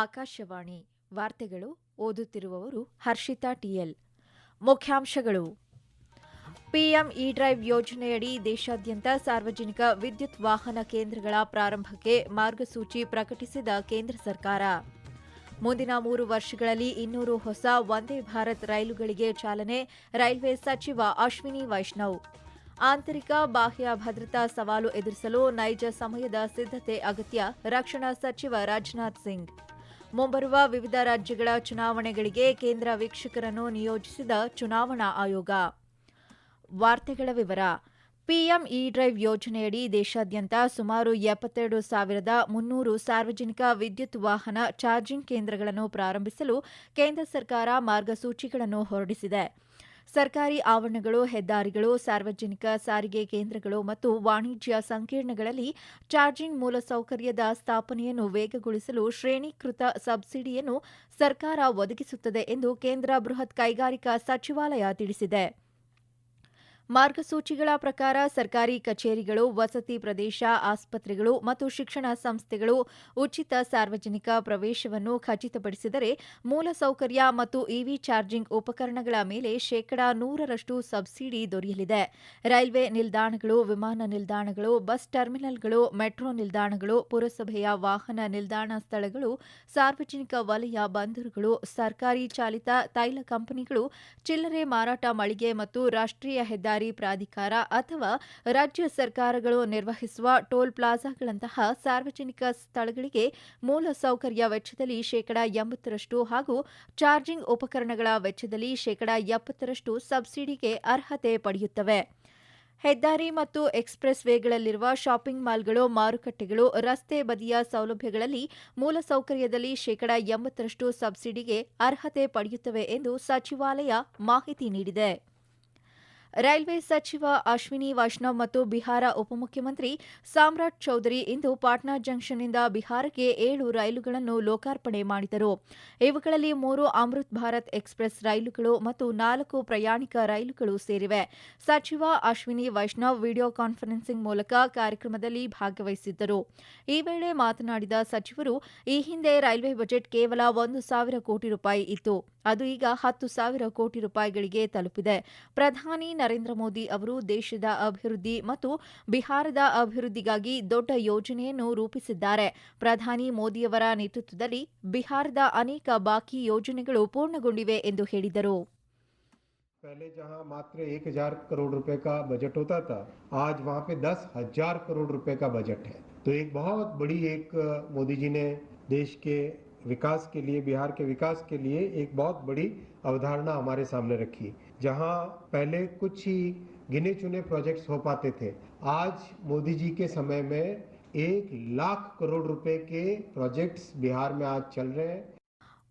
ಆಕಾಶವಾಣಿ ವಾರ್ತೆಗಳು ಓದುತ್ತಿರುವವರು ಹರ್ಷಿತಾ ಟಿಎಲ್. ಮುಖ್ಯಾಂಶಗಳು. ಪಿಎಂ ಇ ಡ್ರೈವ್ ಯೋಜನೆಯಡಿ ದೇಶಾದ್ಯಂತ ಸಾರ್ವಜನಿಕ ವಿದ್ಯುತ್ ವಾಹನ ಕೇಂದ್ರಗಳ ಪ್ರಾರಂಭಕ್ಕೆ ಮಾರ್ಗಸೂಚಿ ಪ್ರಕಟಿಸಿದ ಕೇಂದ್ರ ಸರ್ಕಾರ. ಮುಂದಿನ ಮೂರು ವರ್ಷಗಳಲ್ಲಿ ಇನ್ನೂರು ಹೊಸ ವಂದೇ ಭಾರತ್ ರೈಲುಗಳಿಗೆ ಚಾಲನೆ ರೈಲ್ವೆ ಸಚಿವ ಅಶ್ವಿನಿ ವೈಷ್ಣವ್. ಆಂತರಿಕ ಬಾಹ್ಯ ಭದ್ರತಾ ಸವಾಲು ಎದುರಿಸಲು ನೈಜ ಸಮಯದ ಸಿದ್ಧತೆ ಅಗತ್ಯ ರಕ್ಷಣಾ ಸಚಿವ ರಾಜನಾಥ್ ಸಿಂಗ್. ಮುಂಬರುವ ವಿವಿಧ ರಾಜ್ಯಗಳ ಚುನಾವಣೆಗಳಿಗೆ ಕೇಂದ್ರ ವೀಕ್ಷಕರನ್ನು ನಿಯೋಜಿಸಿದ ಚುನಾವಣಾ ಆಯೋಗ. ವಾರ್ತೆಗಳ ವಿವರ, ಪಿಎಂ ಇ ಡ್ರೈವ್ ಯೋಜನೆಯಡಿ ದೇಶಾದ್ಯಂತ ಸುಮಾರು ಎಪ್ಪತ್ತೆರಡು ಸಾವಿರದ ಮುನ್ನೂರು ಸಾರ್ವಜನಿಕ ವಿದ್ಯುತ್ ವಾಹನ ಚಾರ್ಜಿಂಗ್ ಕೇಂದ್ರಗಳನ್ನು ಪ್ರಾರಂಭಿಸಲು ಕೇಂದ್ರ ಸರ್ಕಾರ ಮಾರ್ಗಸೂಚಿಗಳನ್ನು ಹೊರಡಿಸಿದೆ. ಸರ್ಕಾರಿ ಆವರಣಗಳು, ಹೆದ್ದಾರಿಗಳು, ಸಾರ್ವಜನಿಕ ಸಾರಿಗೆ ಕೇಂದ್ರಗಳು ಮತ್ತು ವಾಣಿಜ್ಯ ಸಂಕೀರ್ಣಗಳಲ್ಲಿ ಚಾರ್ಜಿಂಗ್ ಮೂಲಸೌಕರ್ಯದ ಸ್ಥಾಪನೆಯನ್ನು ವೇಗಗೊಳಿಸಲು ಶ್ರೇಣೀಕೃತ ಸಬ್ಸಿಡಿಯನ್ನು ಸರ್ಕಾರ ಒದಗಿಸುತ್ತದೆ ಎಂದು ಕೇಂದ್ರ ಬೃಹತ್ ಕೈಗಾರಿಕಾ ಸಚಿವಾಲಯ ತಿಳಿಸಿದೆ. ಮಾರ್ಗಸೂಚಿಗಳ ಪ್ರಕಾರ ಸರ್ಕಾರಿ ಕಚೇರಿಗಳು, ವಸತಿ ಪ್ರದೇಶ, ಆಸ್ಪತ್ರೆಗಳು ಮತ್ತು ಶಿಕ್ಷಣ ಸಂಸ್ಥೆಗಳು ಉಚಿತ ಸಾರ್ವಜನಿಕ ಪ್ರವೇಶವನ್ನು ಖಚಿತಪಡಿಸಿದರೆ ಮೂಲಸೌಕರ್ಯ ಮತ್ತು ಇವಿ ಚಾರ್ಜಿಂಗ್ ಉಪಕರಣಗಳ ಮೇಲೆ ಶೇಕಡಾ ನೂರರಷ್ಟು ಸಬ್ಸಿಡಿ ದೊರೆಯಲಿದೆ. ರೈಲ್ವೆ ನಿಲ್ದಾಣಗಳು, ವಿಮಾನ ನಿಲ್ದಾಣಗಳು, ಬಸ್ ಟರ್ಮಿನಲ್ಗಳು, ಮೆಟ್ರೋ ನಿಲ್ದಾಣಗಳು, ಪುರಸಭೆಯ ವಾಹನ ನಿಲ್ದಾಣ ಸ್ಥಳಗಳು, ಸಾರ್ವಜನಿಕ ವಲಯ ಬಂದರುಗಳು, ಸರ್ಕಾರಿ ಚಾಲಿತ ತೈಲ ಕಂಪನಿಗಳು, ಚಿಲ್ಲರೆ ಮಾರಾಟ ಮಳಿಗೆ ಮತ್ತು ರಾಷ್ಟ್ರೀಯ ಹೆದ್ದಾರಿ ಪ್ರಾಧಿಕಾರ ಅಥವಾ ರಾಜ್ಯ ಸರ್ಕಾರಗಳು ನಿರ್ವಹಿಸುವ ಟೋಲ್ ಪ್ಲಾಜಾಗಳಂತಹ ಸಾರ್ವಜನಿಕ ಸ್ಥಳಗಳಿಗೆ ಮೂಲಸೌಕರ್ಯ ವೆಚ್ಚದಲ್ಲಿ ಶೇಕಡಾ ಎಂಬತ್ತರಷ್ಟು ಹಾಗೂ ಚಾರ್ಜಿಂಗ್ ಉಪಕರಣಗಳ ವೆಚ್ಚದಲ್ಲಿ ಶೇಕಡಾ ಎಪ್ಪತ್ತರಷ್ಟು ಸಬ್ಸಿಡಿಗೆ ಅರ್ಹತೆ ಪಡೆಯುತ್ತವೆ. ಹೆದ್ದಾರಿ ಮತ್ತು ಎಕ್ಸ್ಪ್ರೆಸ್ ವೇಗಳಲ್ಲಿರುವ ಶಾಪಿಂಗ್ ಮಾಲ್ಗಳು, ಮಾರುಕಟ್ಟೆಗಳು, ರಸ್ತೆ ಬದಿಯ ಸೌಲಭ್ಯಗಳಲ್ಲಿ ಮೂಲಸೌಕರ್ಯದಲ್ಲಿ ಶೇಕಡಾ ಎಂಬತ್ತರಷ್ಟು ಸಬ್ಸಿಡಿಗೆ ಅರ್ಹತೆ ಪಡೆಯುತ್ತವೆ ಎಂದು ಸಚಿವಾಲಯ ಮಾಹಿತಿ ನೀಡಿದೆ. ರೈಲ್ವೆ ಸಚಿವ ಅಶ್ವಿನಿ ವೈಷ್ಣವ್ ಮತ್ತು ಬಿಹಾರ ಉಪಮುಖ್ಯಮಂತ್ರಿ ಸಾಮ್ರಾಟ್ ಚೌಧರಿ ಇಂದು ಪಾಟ್ನಾ ಜಂಕ್ಷನ್ನಿಂದ ಬಿಹಾರಕ್ಕೆ ಏಳು ರೈಲುಗಳನ್ನು ಲೋಕಾರ್ಪಣೆ ಮಾಡಿದರು. ಇವುಗಳಲ್ಲಿ ಮೂರು ಅಮೃತ್ ಭಾರತ್ ಎಕ್ಸ್ಪ್ರೆಸ್ ರೈಲುಗಳು ಮತ್ತು ನಾಲ್ಕು ಪ್ರಯಾಣಿಕ ರೈಲುಗಳು ಸೇರಿವೆ. ಸಚಿವ ಅಶ್ವಿನಿ ವೈಷ್ಣವ್ ವಿಡಿಯೋ ಕಾನ್ಫರೆನ್ಸಿಂಗ್ ಮೂಲಕ ಕಾರ್ಯಕ್ರಮದಲ್ಲಿ ಭಾಗವಹಿಸಿದ್ದರು. ಈ ವೇಳೆ ಮಾತನಾಡಿದ ಸಚಿವರು, ಈ ಹಿಂದೆ ರೈಲ್ವೆ ಬಜೆಟ್ ಕೇವಲ ಒಂದು ಸಾವಿರ ಕೋಟಿ ರೂಪಾಯಿ ಇತ್ತು. ಅದು ಈಗ ಹತ್ತು ಸಾವಿರ ಕೋಟಿ ರೂಪಾಯಿಗಳಿಗೆ ತಲುಪಿದೆ ಪ್ರಧಾನಿ ನರೇಂದ್ರ ಮೋದಿ ಅವರು ದೇಶದ ಅಭಿವೃದ್ಧಿ ಮತ್ತು ಬಿಹಾರದ ಅಭಿವೃದ್ಧಿಗಾಗಿ ದೊಡ್ಡ ಯೋಜನೆಯನ್ನು ರೂಪಿಸಿದ್ದಾರೆ ಪ್ರಧಾನಿ ಮೋದಿಯವರ ನೇತೃತ್ವದಲ್ಲಿ ಬಿಹಾರದ ಅನೇಕ ಬಾಕಿ ಯೋಜನೆಗಳು ಪೂರ್ಣಗೊಂಡಿವೆ ಎಂದು ಹೇಳಿದರು पहले जहां मात्र एक हजार करोड़ रुपए का बजट होता था आज वहां पे दस हजार करोड़ रुपए का बजट है तो एक बहुत बड़ी एक मोदी जी ने देश के विकास के लिए, बिहार के विकास के लिए एक बहुत बड़ी अवधारणा हमारे सामने रखी, जहाँ पहले कुछ ही गिने चुने प्रोजेक्ट्स हो पाते थे। आज मोदी जी के समय में एक लाख करोड़ रुपए के प्रोजेक्ट्स बिहार में आज चल रहे हैं।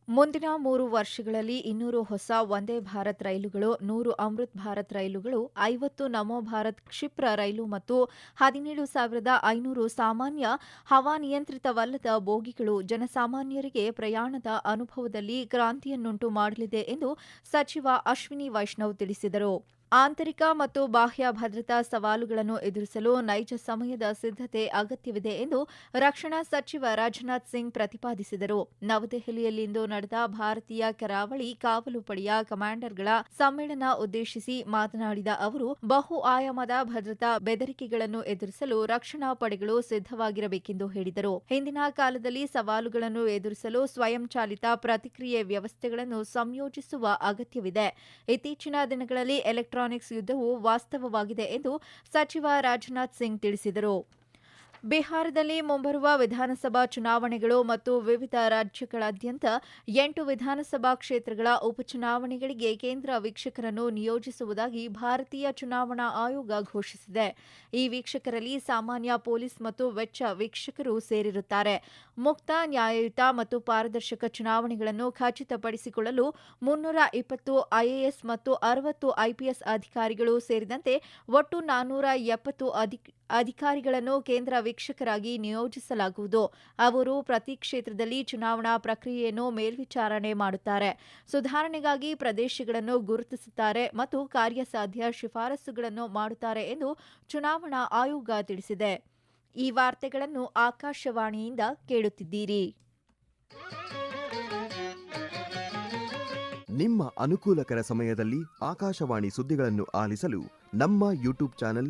ಮುಂದಿನ ಮೂರು ವರ್ಷಗಳಲ್ಲಿ ಇನ್ನೂರು ಹೊಸ ವಂದೇ ಭಾರತ್ ರೈಲುಗಳು, ನೂರು ಅಮೃತ್ ಭಾರತ್ ರೈಲುಗಳು, ಐವತ್ತು ನಮೋ ಭಾರತ್ ಕ್ಷಿಪ್ರ ರೈಲು ಮತ್ತು ಹದಿನೇಳು ಸಾವಿರದ ಐನೂರು ಸಾಮಾನ್ಯ ಹವಾನಿಯಂತ್ರಿತವಲ್ಲದ ಬೋಗಿಗಳು ಜನಸಾಮಾನ್ಯರಿಗೆ ಪ್ರಯಾಣದ ಅನುಭವದಲ್ಲಿ ಕ್ರಾಂತಿಯನ್ನುಂಟು ಮಾಡಲಿದೆ ಎಂದು ಸಚಿವ ಅಶ್ವಿನಿ ವೈಷ್ಣವ್ ತಿಳಿಸಿದರು. ಆಂತರಿಕ ಮತ್ತು ಬಾಹ್ಯ ಭದ್ರತಾ ಸವಾಲುಗಳನ್ನು ಎದುರಿಸಲು ನೈಜ ಸಮಯದ ಸಿದ್ಧತೆ ಅಗತ್ಯವಿದೆ ಎಂದು ರಕ್ಷಣಾ ಸಚಿವ ರಾಜನಾಥ್ ಸಿಂಗ್ ಪ್ರತಿಪಾದಿಸಿದರು. ನವದೆಹಲಿಯಲ್ಲಿಂದು ನಡೆದ ಭಾರತೀಯ ಕರಾವಳಿ ಕಾವಲು ಪಡೆಯ ಕಮಾಂಡರ್ಗಳ ಸಮ್ಮೇಳನ ಉದ್ದೇಶಿಸಿ ಮಾತನಾಡಿದ ಅವರು, ಬಹು ಆಯಾಮದ ಭದ್ರತಾ ಬೆದರಿಕೆಗಳನ್ನು ಎದುರಿಸಲು ರಕ್ಷಣಾ ಪಡೆಗಳು ಸಿದ್ದವಾಗಿರಬೇಕೆಂದು ಹೇಳಿದರು. ಹಿಂದಿನ ಕಾಲದಲ್ಲಿ ಸವಾಲುಗಳನ್ನು ಎದುರಿಸಲು ಸ್ವಯಂಚಾಲಿತ ಪ್ರತಿಕ್ರಿಯೆ ವ್ಯವಸ್ಥೆಗಳನ್ನು ಸಂಯೋಜಿಸುವ ಅಗತ್ಯವಿದೆ. ಇತ್ತೀಚಿನ ದಿನಗಳಲ್ಲಿ ಎಲೆಕ್ಟ್ರಾನಿಕ್ಸ್ ಯುದ್ಧವು ವಾಸ್ತವವಾಗಿದೆ ಎಂದು ಸಚಿವ ರಾಜನಾಥ್ ಸಿಂಗ್ ತಿಳಿಸಿದರು. ಬಿಹಾರದಲ್ಲಿ ಮುಂಬರುವ ವಿಧಾನಸಭಾ ಚುನಾವಣೆಗಳು ಮತ್ತು ವಿವಿಧ ರಾಜ್ಯಗಳಾದ್ಯಂತ ಎಂಟು ವಿಧಾನಸಭಾ ಕ್ಷೇತ್ರಗಳ ಉಪಚುನಾವಣೆಗಳಿಗೆ ಕೇಂದ್ರ ವೀಕ್ಷಕರನ್ನು ನಿಯೋಜಿಸುವುದಾಗಿ ಭಾರತೀಯ ಚುನಾವಣಾ ಆಯೋಗ ಘೋಷಿಸಿದೆ. ಈ ವೀಕ್ಷಕರಲ್ಲಿ ಸಾಮಾನ್ಯ ಪೊಲೀಸ್ ಮತ್ತು ವೆಚ್ಚ ವೀಕ್ಷಕರು ಸೇರಿರುತ್ತಾರೆ. ಮುಕ್ತ, ನ್ಯಾಯಯುತ ಮತ್ತು ಪಾರದರ್ಶಕ ಚುನಾವಣೆಗಳನ್ನು ಖಚಿತಪಡಿಸಿಕೊಳ್ಳಲು ಮುನ್ನೂರ ಇಪ್ಪತ್ತು ಐಎಎಸ್ ಮತ್ತು ಅರವತ್ತು ಐಪಿಎಸ್ ಅಧಿಕಾರಿಗಳು ಸೇರಿದಂತೆ ಒಟ್ಟು ನಾನ್ನೂರ ಎಪ್ಪತ್ತು ಅಧಿಕಾರಿಗಳನ್ನು ಕೇಂದ್ರ ವೀಕ್ಷಕರಾಗಿ ನಿಯೋಜಿಸಲಾಗುವುದು. ಅವರು ಪ್ರತಿ ಕ್ಷೇತ್ರದಲ್ಲಿ ಚುನಾವಣಾ ಪ್ರಕ್ರಿಯೆಯನ್ನು ಮೇಲ್ವಿಚಾರಣೆ ಮಾಡುತ್ತಾರೆ. ಸುಧಾರಣೆಗಾಗಿ ಪ್ರದೇಶಗಳನ್ನು ಗುರುತಿಸುತ್ತಾರೆ ಮತ್ತು ಕಾರ್ಯಸಾಧ್ಯ ಶಿಫಾರಸುಗಳನ್ನು ಮಾಡುತ್ತಾರೆ ಎಂದು ಚುನಾವಣಾ ಆಯೋಗ ತಿಳಿಸಿದೆ. ಈ ವಾರ್ತೆಗಳನ್ನು ಆಕಾಶವಾಣಿಯಿಂದ ಕೇಳುತ್ತಿದ್ದೀರಿ. ನಿಮ್ಮ ಅನುಕೂಲಕರ ಸಮಯದಲ್ಲಿ ಆಕಾಶವಾಣಿ ಸುದ್ದಿಗಳನ್ನು ಆಲಿಸಲು ನಮ್ಮ ಯೂಟ್ಯೂಬ್ ಚಾನೆಲ್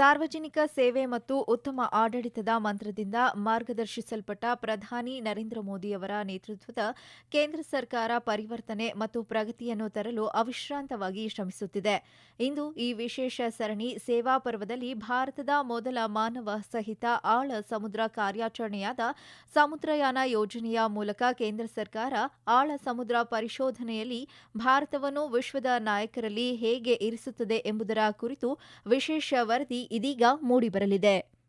ಸಾರ್ವಜನಿಕ ಸೇವೆ ಮತ್ತು ಉತ್ತಮ ಆಡಳಿತದ ಮಂತ್ರದಿಂದ ಮಾರ್ಗದರ್ಶಿಸಲ್ಪಟ್ಟ ಪ್ರಧಾನಿ ನರೇಂದ್ರ ಮೋದಿಯವರ ನೇತೃತ್ವದ ಕೇಂದ್ರ ಸರ್ಕಾರ ಪರಿವರ್ತನೆ ಮತ್ತು ಪ್ರಗತಿಯನ್ನು ತರಲು ಅವಿಶ್ರಾಂತವಾಗಿ ಶ್ರಮಿಸುತ್ತಿದೆ. ಇಂದು ಈ ವಿಶೇಷ ಸರಣಿ ಸೇವಾ ಪರ್ವದಲ್ಲಿ ಭಾರತದ ಮೊದಲ ಮಾನವ ಸಹಿತ ಆಳ ಸಮುದ್ರ ಕಾರ್ಯಾಚರಣೆಯಾದ ಸಮುದ್ರಯಾನ ಯೋಜನೆಯ ಮೂಲಕ ಕೇಂದ್ರ ಸರ್ಕಾರ ಆಳ ಸಮುದ್ರ ಪರಿಶೋಧನೆಯಲ್ಲಿ ಭಾರತವನ್ನು ವಿಶ್ವದ ನಾಯಕರಲ್ಲಿ ಹೇಗೆ ಇರಿಸುತ್ತದೆ ಎಂಬುದರ ಕುರಿತು ವಿಶೇಷ ವರದಿ ಇದೀಗ ಮೂಡಿಬರಲಿದೆ.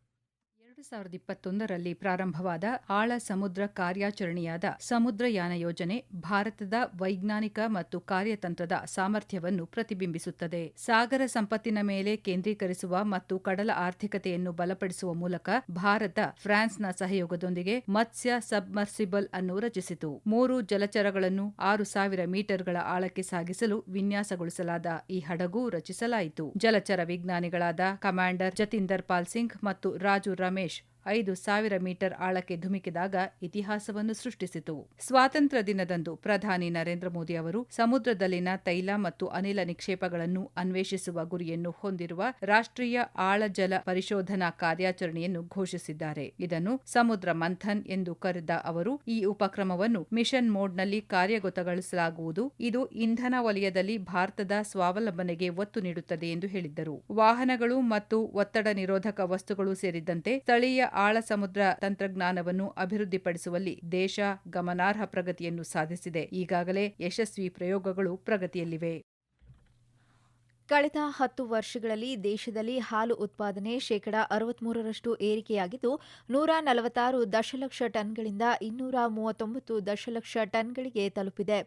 ಎರಡು ಸಾವಿರದ ಇಪ್ಪತ್ತೊಂದರಲ್ಲಿ ಪ್ರಾರಂಭವಾದ ಆಳ ಸಮುದ್ರ ಕಾರ್ಯಾಚರಣೆಯಾದ ಸಮುದ್ರಯಾನ ಯೋಜನೆ ಭಾರತದ ವೈಜ್ಞಾನಿಕ ಮತ್ತು ಕಾರ್ಯತಂತ್ರದ ಸಾಮರ್ಥ್ಯವನ್ನು ಪ್ರತಿಬಿಂಬಿಸುತ್ತದೆ. ಸಾಗರ ಸಂಪತ್ತಿನ ಮೇಲೆ ಕೇಂದ್ರೀಕರಿಸುವ ಮತ್ತು ಕಡಲ ಆರ್ಥಿಕತೆಯನ್ನು ಬಲಪಡಿಸುವ ಮೂಲಕ ಭಾರತ ಫ್ರಾನ್ಸ್ನ ಸಹಯೋಗದೊಂದಿಗೆ ಮತ್ಸ್ಯ ಸಬ್ಮರ್ಸಿಬಲ್ ಅನ್ನು ರಚಿಸಿತು. ಮೂರು ಜಲಚರಗಳನ್ನು ಆರು ಸಾವಿರ ಮೀಟರ್ಗಳ ಆಳಕ್ಕೆ ಸಾಗಿಸಲು ವಿನ್ಯಾಸಗೊಳಿಸಲಾದ ಈ ಹಡಗು ರಚಿಸಲಾಯಿತು. ಜಲಚರ ವಿಜ್ಞಾನಿಗಳಾದ ಕಮಾಂಡರ್ ಜತೀಂದರ್ ಪಾಲ್ ಸಿಂಗ್ ಮತ್ತು ರಾಜು ರಮೇಶ್ ಐದು ಸಾವಿರ ಮೀಟರ್ ಆಳಕ್ಕೆ ಧುಮುಕಿದಾಗ ಇತಿಹಾಸವನ್ನು ಸೃಷ್ಟಿಸಿತು. ಸ್ವಾತಂತ್ರ್ಯ ದಿನದಂದು ಪ್ರಧಾನಿ ನರೇಂದ್ರ ಮೋದಿ ಅವರು ಸಮುದ್ರದಲ್ಲಿನ ತೈಲ ಮತ್ತು ಅನಿಲ ನಿಕ್ಷೇಪಗಳನ್ನು ಅನ್ವೇಷಿಸುವ ಗುರಿಯನ್ನು ಹೊಂದಿರುವ ರಾಷ್ಟ್ರೀಯ ಆಳಜಲ ಪರಿಶೋಧನಾ ಕಾರ್ಯಾಚರಣೆಯನ್ನು ಘೋಷಿಸಿದ್ದಾರೆ. ಇದನ್ನು ಸಮುದ್ರ ಮಂಥನ್ ಎಂದು ಕರೆದ ಅವರು, ಈ ಉಪಕ್ರಮವನ್ನು ಮಿಷನ್ ಮೋಡ್ನಲ್ಲಿ ಕಾರ್ಯಗತಗೊಳಿಸಲಾಗುವುದು. ಇದು ಇಂಧನ ವಲಯದಲ್ಲಿ ಭಾರತದ ಸ್ವಾವಲಂಬನೆಗೆ ಒತ್ತು ನೀಡುತ್ತದೆ ಎಂದು ಹೇಳಿದ್ದರು. ವಾಹನಗಳು ಮತ್ತು ಒತ್ತಡ ನಿರೋಧಕ ವಸ್ತುಗಳು ಸೇರಿದಂತೆ ಸ್ಥಳೀಯ ಆಳ ಸಮುದ್ರ ತಂತ್ರಜ್ಞಾನವನ್ನು ಅಭಿವೃದ್ಧಿಪಡಿಸುವಲ್ಲಿ ದೇಶ ಗಮನಾರ್ಹ ಪ್ರಗತಿಯನ್ನು ಸಾಧಿಸಿದೆ. ಈಗಾಗಲೇ ಯಶಸ್ವಿ ಪ್ರಯೋಗಗಳು ಪ್ರಗತಿಯಲ್ಲಿವೆ. ಕಳೆದ ಹತ್ತು ವರ್ಷಗಳಲ್ಲಿ ದೇಶದಲ್ಲಿ ಹಾಲು ಉತ್ಪಾದನೆ ಶೇಕಡಾ ಅರವತ್ಮೂರರಷ್ಟು ಏರಿಕೆಯಾಗಿದ್ದು, ನೂರ ನಲವತ್ತಾರು ದಶಲಕ್ಷ ಟನ್ಗಳಿಂದ ಇನ್ನೂರ ಮೂವತ್ತೊಂಬತ್ತು ದಶಲಕ್ಷ ಟನ್ಗಳಿಗೆ ತಲುಪಿದೆ.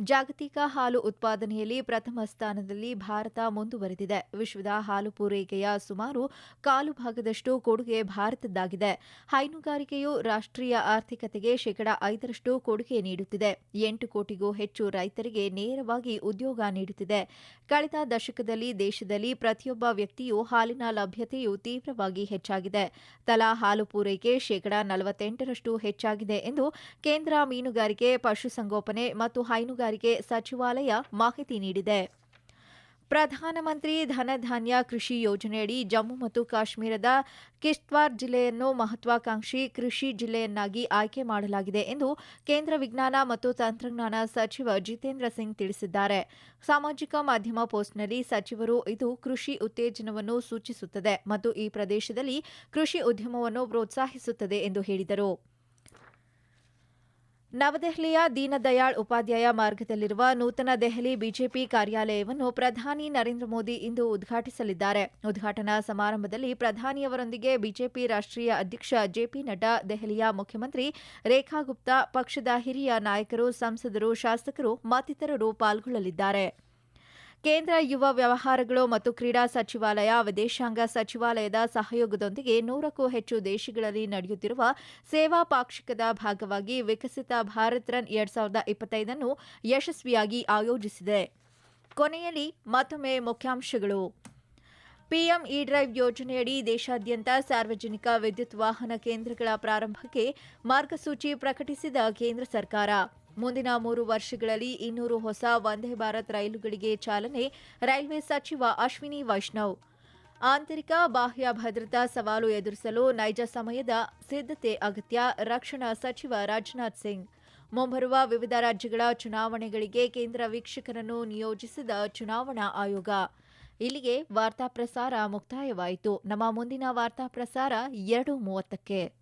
ಜಾಗತಿಕ ಹಾಲು ಉತ್ಪಾದನೆಯಲ್ಲಿ ಪ್ರಥಮ ಸ್ಥಾನದಲ್ಲಿ ಭಾರತ ಮುಂದುವರೆದಿದೆ. ವಿಶ್ವದ ಹಾಲು ಪೂರೈಕೆಯ ಸುಮಾರು ಕಾಲು ಭಾಗದಷ್ಟು ಕೊಡುಗೆ ಭಾರತದ್ದಾಗಿದೆ. ಹೈನುಗಾರಿಕೆಯು ರಾಷ್ಟ್ರೀಯ ಆರ್ಥಿಕತೆಗೆ ಶೇಕಡಾ ಐದರಷ್ಟು ಕೊಡುಗೆ ನೀಡುತ್ತಿದೆ. ಎಂಟು ಕೋಟಿಗೂ ಹೆಚ್ಚು ರೈತರಿಗೆ ನೇರವಾಗಿ ಉದ್ಯೋಗ ನೀಡುತ್ತಿದೆ. ಕಳೆದ ದಶಕದಲ್ಲಿ ದೇಶದಲ್ಲಿ ಪ್ರತಿಯೊಬ್ಬ ವ್ಯಕ್ತಿಯೂ ಹಾಲಿನ ಲಭ್ಯತೆಯು ತೀವ್ರವಾಗಿ ಹೆಚ್ಚಾಗಿದೆ. ತಲಾ ಹಾಲು ಪೂರೈಕೆ ಶೇಕಡಾ ನಲವತ್ತೆಂಟರಷ್ಟು ಹೆಚ್ಚಾಗಿದೆ ಎಂದು ಕೇಂದ್ರ ಮೀನುಗಾರಿಕೆ, ಪಶುಸಂಗೋಪನೆ ಮತ್ತು ಹೈನುಗಾರಿಕೆ ಸಚಿವಾಲಯ ಮಾಹಿತಿ ನೀಡಿದೆ. ಪ್ರಧಾನಮಂತ್ರಿ ಧನಧಾನ್ಯ ಕೃಷಿ ಯೋಜನೆಯಡಿ ಜಮ್ಮು ಮತ್ತು ಕಾಶ್ಮೀರದ ಕಿಶ್ತ್ವಾರ್ ಜಿಲ್ಲೆಯನ್ನು ಮಹತ್ವಾಕಾಂಕ್ಷಿ ಕೃಷಿ ಜಿಲ್ಲೆಯನ್ನಾಗಿ ಆಯ್ಕೆ ಮಾಡಲಾಗಿದೆ ಎಂದು ಕೇಂದ್ರ ವಿಜ್ಞಾನ ಮತ್ತು ತಂತ್ರಜ್ಞಾನ ಸಚಿವ ಜಿತೇಂದ್ರ ಸಿಂಗ್ ತಿಳಿಸಿದ್ದಾರೆ. ಸಾಮಾಜಿಕ ಮಾಧ್ಯಮ ಪೋಸ್ಟ್ನಲ್ಲಿ ಸಚಿವರು ಇದು ಕೃಷಿ ಉತ್ತೇಜನವನ್ನು ಸೂಚಿಸುತ್ತದೆ ಮತ್ತು ಈ ಪ್ರದೇಶದಲ್ಲಿ ಕೃಷಿ ಉದ್ಯಮವನ್ನು ಪ್ರೋತ್ಸಾಹಿಸುತ್ತದೆ ಎಂದು ಹೇಳಿದರು. ನವದೆಹಲಿಯ ದೀನದಯಾಳ್ ಉಪಾಧ್ಯಾಯ ಮಾರ್ಗದಲ್ಲಿರುವ ನೂತನ ದೆಹಲಿ ಬಿಜೆಪಿ ಕಾರ್ಯಾಲಯವನ್ನು ಪ್ರಧಾನಿ ನರೇಂದ್ರ ಮೋದಿ ಇಂದು ಉದ್ಘಾಟಿಸಲಿದ್ದಾರೆ. ಉದ್ಘಾಟನಾ ಸಮಾರಂಭದಲ್ಲಿ ಪ್ರಧಾನಿಯವರೊಂದಿಗೆ ಬಿಜೆಪಿ ರಾಷ್ಟ್ರೀಯ ಅಧ್ಯಕ್ಷ ಜೆಪಿ ನಡ್ಡಾ, ದೆಹಲಿಯ ಮುಖ್ಯಮಂತ್ರಿ ರೇಖಾ ಗುಪ್ತಾ, ಪಕ್ಷದ ಹಿರಿಯ ನಾಯಕರು, ಸಂಸದರು, ಶಾಸಕರು ಮತ್ತಿತರರು ಪಾಲ್ಗೊಳ್ಳಲಿದ್ದಾರೆ. ಕೇಂದ್ರ ಯುವ ವ್ಯವಹಾರಗಳು ಮತ್ತು ಕ್ರೀಡಾ ಸಚಿವಾಲಯ, ವಿದೇಶಾಂಗ ಸಚಿವಾಲಯದ ಸಹಯೋಗದೊಂದಿಗೆ ನೂರಕ್ಕೂ ಹೆಚ್ಚು ದೇಶಗಳಲ್ಲಿ ನಡೆಯುತ್ತಿರುವ ಸೇವಾ ಪಾಕ್ಷಿಕದ ಭಾಗವಾಗಿ ವಿಕಸಿತ ಭಾರತ್ ರನ್ ಎರಡ್ ಸಾವಿರದ ಇಪ್ಪತ್ತೈದನ್ನು ಯಶಸ್ವಿಯಾಗಿ ಆಯೋಜಿಸಿದೆ. ಕೊನೆಯಲ್ಲಿ ಮತ್ತೊಮ್ಮೆ ಮುಖ್ಯಾಂಶಗಳು. ಪಿಎಂ ಇ ಡ್ರೈವ್ ಯೋಜನೆಯಡಿ ದೇಶಾದ್ಯಂತ ಸಾರ್ವಜನಿಕ ವಿದ್ಯುತ್ ವಾಹನ ಕೇಂದ್ರಗಳ ಪ್ರಾರಂಭಕ್ಕೆ ಮಾರ್ಗಸೂಚಿ ಪ್ರಕಟಿಸಿದ ಕೇಂದ್ರ ಸರ್ಕಾರ. ಮುಂದಿನ ಮೂರು ವರ್ಷಗಳಲ್ಲಿ ಇನ್ನೂರು ಹೊಸ ವಂದೇ ಭಾರತ್ ರೈಲುಗಳಿಗೆ ಚಾಲನೆ ರೈಲ್ವೆ ಸಚಿವ ಅಶ್ವಿನಿ ವೈಷ್ಣವ್. ಆಂತರಿಕ ಬಾಹ್ಯ ಭದ್ರತಾ ಸವಾಲು ಎದುರಿಸಲು ನೈಜ ಸಮಯದ ಸಿದ್ಧತೆ ಅಗತ್ಯ, ರಕ್ಷಣಾ ಸಚಿವ ರಾಜನಾಥ್ ಸಿಂಗ್. ಮುಂಬರುವ ವಿವಿಧ ರಾಜ್ಯಗಳ ಚುನಾವಣೆಗಳಿಗೆ ಕೇಂದ್ರ ವೀಕ್ಷಕರನ್ನು ನಿಯೋಜಿಸಿದ ಚುನಾವಣಾ ಆಯೋಗ. ಇಲ್ಲಿಗೆ ವಾರ್ತಾ ಪ್ರಸಾರ ಮುಕ್ತಾಯವಾಯಿತು. ನಮ್ಮ ಮುಂದಿನ ವಾರ್ತಾ ಪ್ರಸಾರ ಎರಡು ಮೂವತ್ತಕ್ಕೆ.